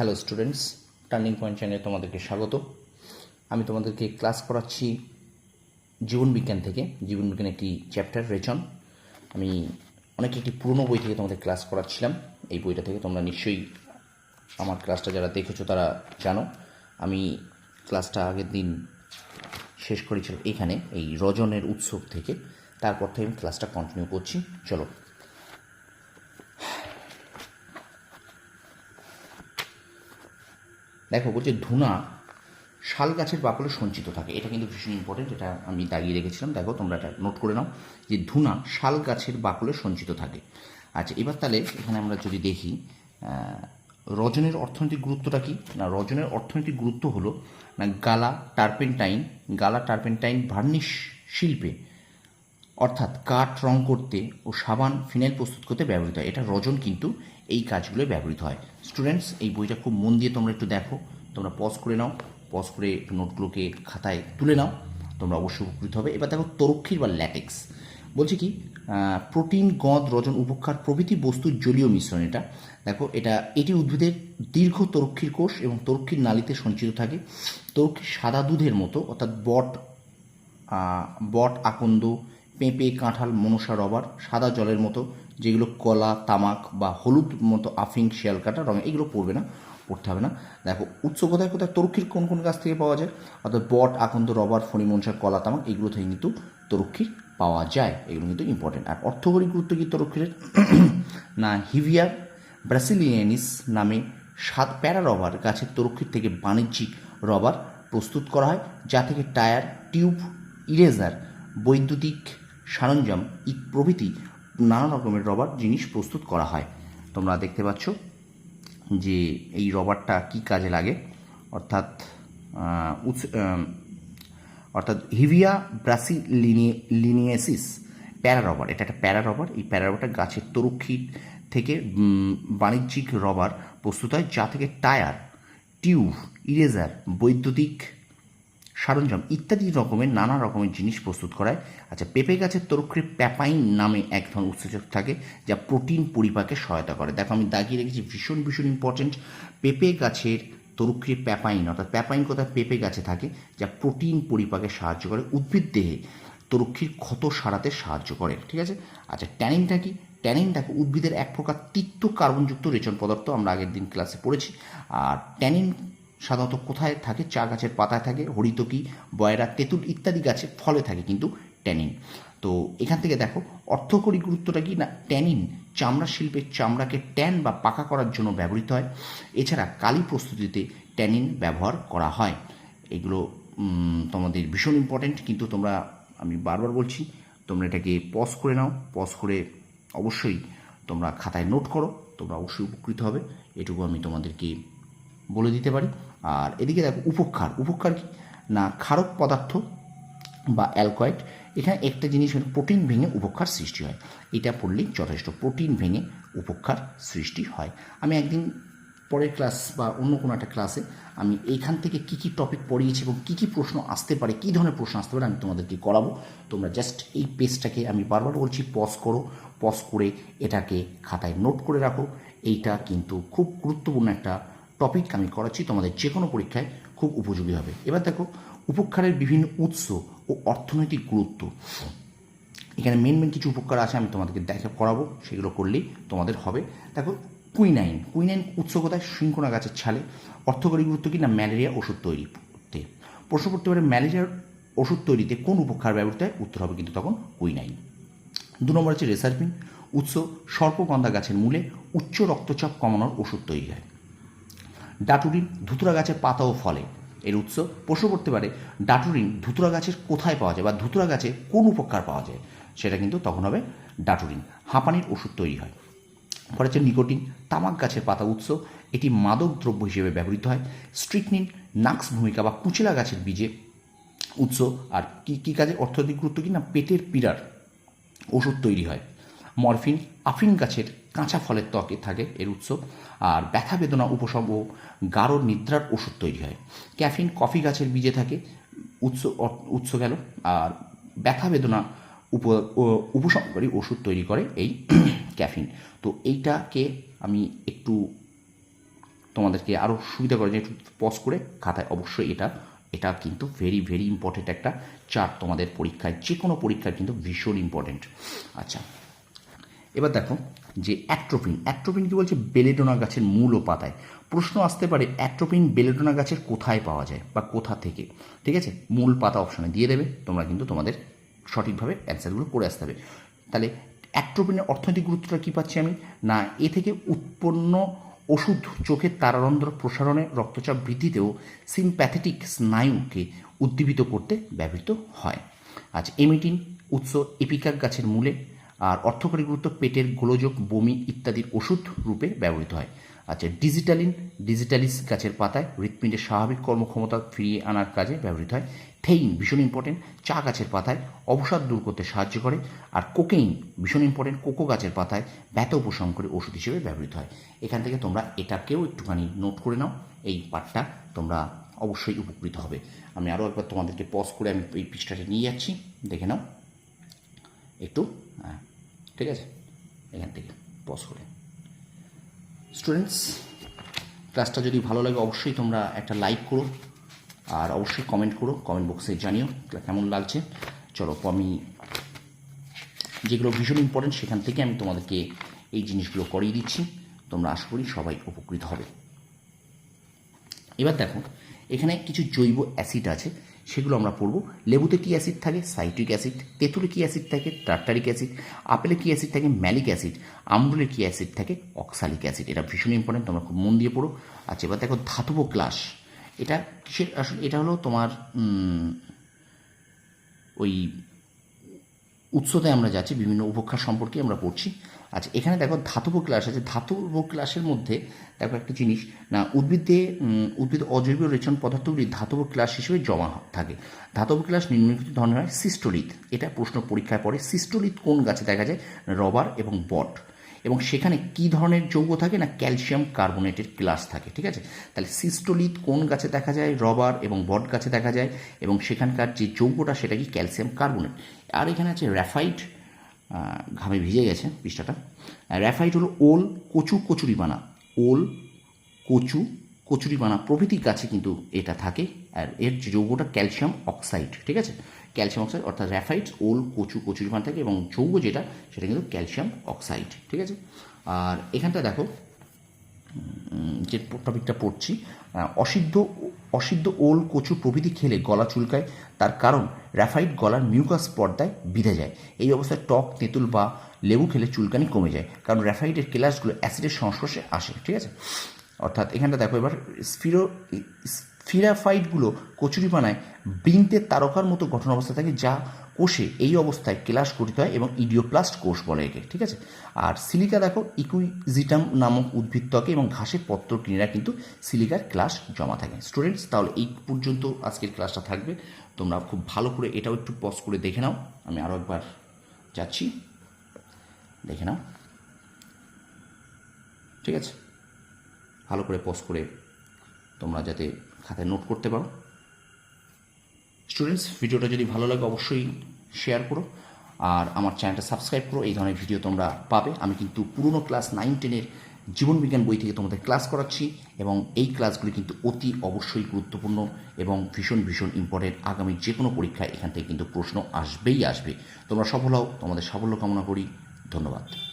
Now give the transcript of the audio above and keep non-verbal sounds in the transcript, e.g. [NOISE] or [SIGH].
Hello students turning point চ্যানেলে তোমাদেরকে স্বাগত। আমি তোমাদেরকে ক্লাস করাচ্ছি জীবনবিজ্ঞান থেকে। জীবনবিজ্ঞান একটি চ্যাপ্টার রেচন। আমি অনেক একটি পুরনো বই থেকে তোমাদের ক্লাস করাচ্ছিলাম। এই বইটা থেকে তোমরা নিশ্চয়ই আমার ক্লাসটা যারা দেখেছ তারা জানো। আমি ক্লাসটা আগের দিন শেষ করেছিলাম এখানে, এই রজনের উৎসব থেকে। তারপর থেকে আমি ক্লাসটা কন্টিনিউ করছি। চলো দেখো বলছে ধুনা, শাল গাছের বাকলে সঞ্চিত থাকে। এটা কিন্তু ভীষণ ইম্পর্টেন্ট এটা আমি দাগিয়ে রেখেছিলাম। দেখো, তোমরা এটা নোট করে নাও যে ধুনা শাল গাছের বাকলে সঞ্চিত থাকে। আচ্ছা এবার তাহলে এখানে আমরা যদি দেখি রজনের অর্থনৈতিক গুরুত্বটা কি? না, রজনের অর্থনৈতিক গুরুত্ব হলো, না, গালা টার্পেন্টাইন গালা টার্পেন্টাইন ভার্নিশ শিল্পে, অর্থাৎ কাঠ রং করতে ও সাবান, ফিনাইল প্রস্তুত করতে ব্যবহৃত হয়। এটা রজন কিন্তু এই কাজগুলো ব্যবহৃত হয়। স্টুডেন্টস এই বইটা খুব মন দিয়ে তোমরা একটু দেখো। তোমরা পজ করে নাও। পজ করে একটু নোটগুলোকে খাতায় তুলে নাও। তোমরা অবশ্যই উপকৃত হবে। এবার দেখো তরক্ষীর বা ল্যাটেক্স বলছে কি প্রোটিন গদ, রজন উপকার প্রভৃতি বস্তুর জলীয় মিশ্রণ এটা। দেখো, এটা, এটি উদ্ভিদের দীর্ঘ তরক্ষীর কোষ এবং তরক্ষীর নালিতে সঞ্চিত থাকে। তরক্ষীর সাদা দুধের মতো, অর্থাৎ বট বট, আকন্দ, পেঁপে, কাঁঠাল, মনসা, রবার, সাদা জলের মতো যেগুলো কলা, তামাক বা হলুদ মতো আফিং শিয়ালকাটা রঙ, এগুলো পড়বে না, পড়তে হবে না। দেখো উৎস কোথায় কোথায় তরক্ষীর কোন কোন গাছ থেকে পাওয়া যায়? অর্থাৎ বট, আকন্দ, রবার, ফণি, মনসা, কলা, তামাক, এগুলো থেকে কিন্তু তরক্ষীর পাওয়া যায়। এগুলো কিন্তু ইম্পর্টেন্ট আর অর্থকরী গুরুত্ব কি তরক্ষীর? [CLEARS THROAT] না, হিভিয়ার ব্রাসিলিয়ানিস নামে সাত প্যারা রবার গাছের তরক্ষীর থেকে বাণিজ্যিক রবার প্রস্তুত করা হয়, যা থেকে টায়ার, টিউব, ইরেজার, বৈদ্যুতিক সরঞ্জাম প্রভৃতি নানা রকমের রবার জিনিস প্রস্তুত করা হয়। তোমরা দেখতে পাচ্ছ যে এই রবারটা কি কাজে লাগে? অর্থাৎ অর্থাৎ হিভিয়া ব্রাসিলিনিয়েসিস প্যারা রবার এটা একটা প্যারা রবার এই প্যারা রবারটা গাছের তরুক্ষীর থেকে বাণিজ্যিক রবার প্রস্তুত হয়, যা থেকে টায়ার টিউব ইরেজার বৈদ্যুতিক সরঞ্জাম ইত্যাদি রকমের নানা রকমের জিনিস প্রস্তুত করায়। আচ্ছা পেঁপে গাছের তরুক্ষীর প্যাপাইন নামে এক ধরনের উৎসেচক থাকে যা প্রোটিন পরিপাকে সহায়তা করে। দেখো, আমি দাগিয়ে রেখেছি, ভীষণ ভীষণ ইম্পর্টেন্ট পেঁপে গাছের তরুক্ষীর প্যাপাইন, অর্থাৎ প্যাপাইন কোথায়? পেঁপে গাছে থাকে, যা প্রোটিন পরিপাকে সাহায্য করে, উদ্ভিদ দেহে তরুক্ষীর ক্ষত সারাতে সাহায্য করে, ঠিক আছে? আচ্ছা ট্যানিনটা কি? ট্যানিন, দেখো, উদ্ভিদের এক প্রকার তিক্ত কার্বনযুক্ত রেচন পদার্থ, আমরা আগের দিন ক্লাসে পড়েছি। আর ট্যানিন সাধারণত কোথায় থাকে? চা গাছের পাতায় থাকে, হরিতকি, বয়রা, তেঁতুল ইত্যাদি গাছের ফলে থাকে কিন্তু ট্যানিন। তো এখান থেকে দেখো, অর্থকরী গুরুত্বটা কি? না, ট্যানিন চামড়া শিল্পের চামড়াকে ট্যান বা পাকা করার জন্য ব্যবহৃত হয়। এছাড়া কালি প্রস্তুতিতে ট্যানিন ব্যবহার করা হয়। এগুলো তোমাদের ভীষণ ইম্পর্ট্যান্ট কিন্তু তোমরা, আমি বারবার বলছি, তোমরা এটাকে পজ করে নাও। পজ করে অবশ্যই তোমরা খাতায় নোট করো, তোমরা অবশ্যই উপকৃত হবে। এটুকু আমি তোমাদেরকে বলে দিতে পারি। আর এদিকে দেখো উপক্ষার। উপক্ষার কি? না, ক্ষারক পদার্থ বা অ্যালকয়েড এখানে একটা জিনিস প্রোটিন ভেঙে উপক্ষার সৃষ্টি হয়। এটা পড়লেই যথেষ্ট, প্রোটিন ভেঙে উপক্ষার সৃষ্টি হয়। আমি একদিন পরের ক্লাস বা অন্য কোনো একটা ক্লাসে আমি এইখান থেকে কী কী টপিক পড়িয়েছি এবং কী কী প্রশ্ন আসতে পারে, কী ধরনের প্রশ্ন আসতে পারে আমি তোমাদেরকে করাবো। তোমরা জাস্ট এই পেজটাকে আমি বারবার বলছি পজ করো। পজ করে এটাকে খাতায় নোট করে রাখো। এইটা কিন্তু খুব গুরুত্বপূর্ণ একটা টপিক আমি করাচ্ছি, তোমাদের যে কোনো পরীক্ষায় খুব উপযোগী হবে। এবার দেখো উপকারের বিভিন্ন উৎস ও অর্থনৈতিক গুরুত্ব। এখানে মেন মেন কিছু উপকার আছে, আমি তোমাদেরকে দেখা, করাবো, সেগুলো করলেই তোমাদের হবে। দেখো কুইনাইন কুইনাইন উৎস কোথায়? শৃঙ্খলা গাছের ছালে। অর্থকরী গুরুত্ব কি? না, ম্যালেরিয়া ওষুধ তৈরি করতে প্রশ্ন করতে পারে, ম্যালেরিয়ার ওষুধ তৈরিতে কোন উপকার ব্যবহৃত হয়? উত্তর হবে কিন্তু তখন কুইনাইন দু নম্বর হচ্ছে রেসারপিন উৎস সর্পগন্ধা গাছের মূলে উচ্চ রক্তচাপ কমানোর ওষুধ তৈরি হয়। ডাটুরিন ধুতুরা গাছের পাতা ও ফলে। এর উৎস প্রশ্ন করতে পারে ডাটুরিন ধুতুরা গাছের কোথায় পাওয়া যায় বা ধুতুরা গাছে কোন উপকার পাওয়া যায়, সেটা কিন্তু তখন হবে ডাটুরিন। হাঁপানির ওষুধ তৈরি হয়। পরে হচ্ছে নিকোটিন, তামাক গাছের পাতা উৎস। এটি মাদক দ্রব্য হিসেবে ব্যবহৃত হয়। স্ট্রিকনিন, নাক্স ভূমিকা বা কুচিলা গাছের বীজে উৎস। আর কী কী কাজে অর্থনৈতিক গুরুত্ব কি না? পেটের পীড়ার ওষুধ তৈরি হয়। মরফিন আফিন গাছের কাঁচা ফলের ত্বকে থাকে এর উৎস। আর ব্যথা বেদনা উপশম ও গাঢ় নিদ্রার ওষুধ তৈরি হয়। ক্যাফিন কফি গাছের বীজে থাকে, উৎস উৎস গেল। আর ব্যথা বেদনা উপ উপশমকারী ওষুধ তৈরি করে এই [CLEARS THROAT] ক্যাফিন। তো এইটাকে আমি একটু তোমাদেরকে আরও সুবিধা করে একটু পজ করে খাতায় অবশ্যই এটা এটা কিন্তু ভেরি ভেরি ইম্পর্টেন্ট একটা চার্ট তোমাদের পরীক্ষায় যে কোনো পরীক্ষায় কিন্তু ভীষণ ইম্পর্টেন্ট আচ্ছা এবার দেখো যে অ্যাট্রোপিন অ্যাট্রোপিন কি বলছে? বেলেডোনা গাছের মূল ও পাতায় প্রশ্ন আসতে পারে অ্যাট্রোপিন বেলেডোনা গাছের কোথায় পাওয়া যায় বা কোথা থেকে? ঠিক আছে? মূল পাতা অপশানে দিয়ে দেবে, তোমরা কিন্তু তোমাদের সঠিকভাবে অ্যান্সারগুলো করে আসতে হবে তাহলে অ্যাট্রোপিনের অর্থনৈতিক গুরুত্বটা কী পাচ্ছি আমি? না, এ থেকে উৎপন্ন ওষুধ চোখের তারারন্ধ্র প্রসারণে রক্তচাপ বৃদ্ধিতেও সিম্প্যাথেটিক স্নায়ুকে উদ্দীপিত করতে ব্যবহৃত হয়। আচ্ছা এমিটিন উৎস এপিকাক গাছের মূলে আর অর্থকরী গুরুত্ব, পেটের গোলযোগ, বমি ইত্যাদির ওষুধ রূপে ব্যবহৃত হয়। আচ্ছা ডিজিটালিন, ডিজিটালিস গাছের পাতায় হৃৎপিণ্ডের স্বাভাবিক কর্মক্ষমতা ফিরিয়ে আনার কাজে ব্যবহৃত হয়। থেইন, ভীষণ ইম্পর্টেন্ট চা গাছের পাতায় অবসাদ দূর করতে সাহায্য করে। আর কোকেইন, ভীষণ ইম্পর্টেন্ট কোকো গাছের পাতায় ব্যথা উপশম করে ওষুধ হিসেবে ব্যবহৃত হয়। এখান থেকে তোমরা এটাকেও একটুখানি নোট করে নাও। এই পার্টটা তোমরা অবশ্যই উপকৃত হবে। আমি আরও একবার তোমাদেরকে পজ করে আমি এই পৃষ্ঠাটা নিয়ে যাচ্ছি। দেখে নাও। একটু হ্যাঁ ঠিক আছে? এখান থেকে পজ করে। স্টুডেন্টস ক্লাসটা যদি ভালো লাগে, অবশ্যই তোমরা একটা লাইক করো, আর অবশ্যই কমেন্ট করো কমেন্ট বক্সে জানিও কেমন লাগছে। চলো আমি যেগুলো ভীষণ ইম্পর্টেন্ট সেখান থেকে আমি তোমাদেরকে এই জিনিসগুলো করিয়ে দিচ্ছি। তোমরা আশা করি সবাই উপকৃত হবে। এবার দেখো, এখানে কিছু জৈব অ্যাসিড আছে। সেগুলো আমরা পড়ব। লেবুতে কী অ্যাসিড থাকে? Citric acid. তেঁতুলে কী অ্যাসিড থাকে? Tartaric acid. আপেলে কী অ্যাসিড থাকে? Malic acid. আমরুলে কী অ্যাসিড থাকে? Oxalic acid. এটা ভীষণ ইম্পর্টেন্ট তোমরা খুব মন দিয়ে পড়ো। আচ্ছা এবার দেখো ধাতব ক্লাস এটা কিসের? আসলে এটা হলো তোমার ওই উৎসতে আমরা যাচ্ছি, বিভিন্ন উপক্ষার সম্পর্কে আমরা পড়ছি। আচ্ছা এখানে দেখো ধাতব ক্লাস আছে। ধাতব ক্লাসের মধ্যে দেখো একটা জিনিস, না, উদ্ভিদে উদ্ভিদ অজৈব রেচন পদার্থগুলি ধাতব ক্লাস হিসেবে জমা থাকে। ধাতব ক্লাস নিম্নলিখিত ধরনের হয় সিস্টোলিথ। এটা প্রশ্ন পরীক্ষায় পড়ে, সিস্টোলিথ কোন গাছে দেখা যায়? রবার এবং বট। এবং সেখানে কি ধরনের যৌগ থাকে? না, ক্যালসিয়াম কার্বনেটের ক্লাস থাকে, ঠিক আছে? তাহলে সিস্টোলিথ কোন গাছে দেখা যায়? রবার এবং বট গাছে দেখা যায়। এবং সেখানকার যে যৌগটা, সেটা কি ক্যালসিয়াম কার্বনেট? আর এখানে আছে র্যাফাইট ঘামে ভিজে গেছে পৃষ্ঠাটা। র্যাফাইট হলো ওল কচু কচুরিপানা ওল কচু কচুরিপানা প্রভৃতি গাছে কিন্তু এটা থাকে। আর এর যৌগটা ক্যালসিয়াম অক্সাইড, ঠিক আছে? ক্যালসিয়াম অক্সাইড অর্থাৎ র্যাফাইট ওল কচু কচুরিপানা থাকে এবং যৌগ যেটা, সেটা কিন্তু ক্যালসিয়াম অক্সাইড, ঠিক আছে? আর এখানটা দেখো যে টপিকটা পড়ছি অসিদ্ধ অসিদ্ধ ওল কচু প্রভৃতি খেলে গলা চুলকায়, তার কারণ র্যাফাইড গলার মিউকাস পর্দায় বিঁধে যায়। এই অবস্থায় টক, তেঁতুল বা লেবু খেলে চুলকানি কমে যায়, কারণ র্যাফাইটের কেলাসগুলো অ্যাসিডের সংস্পর্শে আসে, ঠিক আছে? অর্থাৎ এখানটা দেখো, এবার স্ফিরো স্ফিরাফাইটগুলো কচুরিপানায় বৃন্তের তারকার মতো গঠন অবস্থা থাকে যা কোষে এই অবস্থায় কেলাস গঠিত হয় এবং ইডিওপ্লাস্ট কোষ বলে একে, ঠিক আছে? আর সিলিকা দেখো, ইকুইজিটাম নামক উদ্ভিদ ত্বকে এবং ঘাসের পত্র কিনেরা কিন্তু সিলিকার ক্লাস জমা থাকে। স্টুডেন্টস তাহলে এই পর্যন্ত আজকের ক্লাসটা থাকবে। তোমরা খুব ভালো করে এটাও একটু পজ করে দেখে নাও। আমি আরও একবার যাচ্ছি। দেখে নাও। ঠিক আছে? ভালো করে পজ করে তোমরা যাতে খাতায় নোট করতে পারো। স্টুডেন্টস ভিডিওটা যদি ভালো লাগে অবশ্যই শেয়ার করো। আর আমার চ্যানেলটা সাবস্ক্রাইব করো। এই ধরনের ভিডিও তোমরা পাবে। আমি কিন্তু পুরনো ক্লাস নাইন টেনের জীবনবিজ্ঞান বই থেকে তোমাদের ক্লাস করাচ্ছি এবং এই ক্লাসগুলি কিন্তু অতি অবশ্যই গুরুত্বপূর্ণ এবং ভীষণ ভীষণ ইম্পর্টেন্ট আগামী যে কোনো পরীক্ষায় এখান থেকে কিন্তু প্রশ্ন আসবেই আসবে। তোমরা সফল হও। তোমাদের সাফল্য কামনা করি। ধন্যবাদ।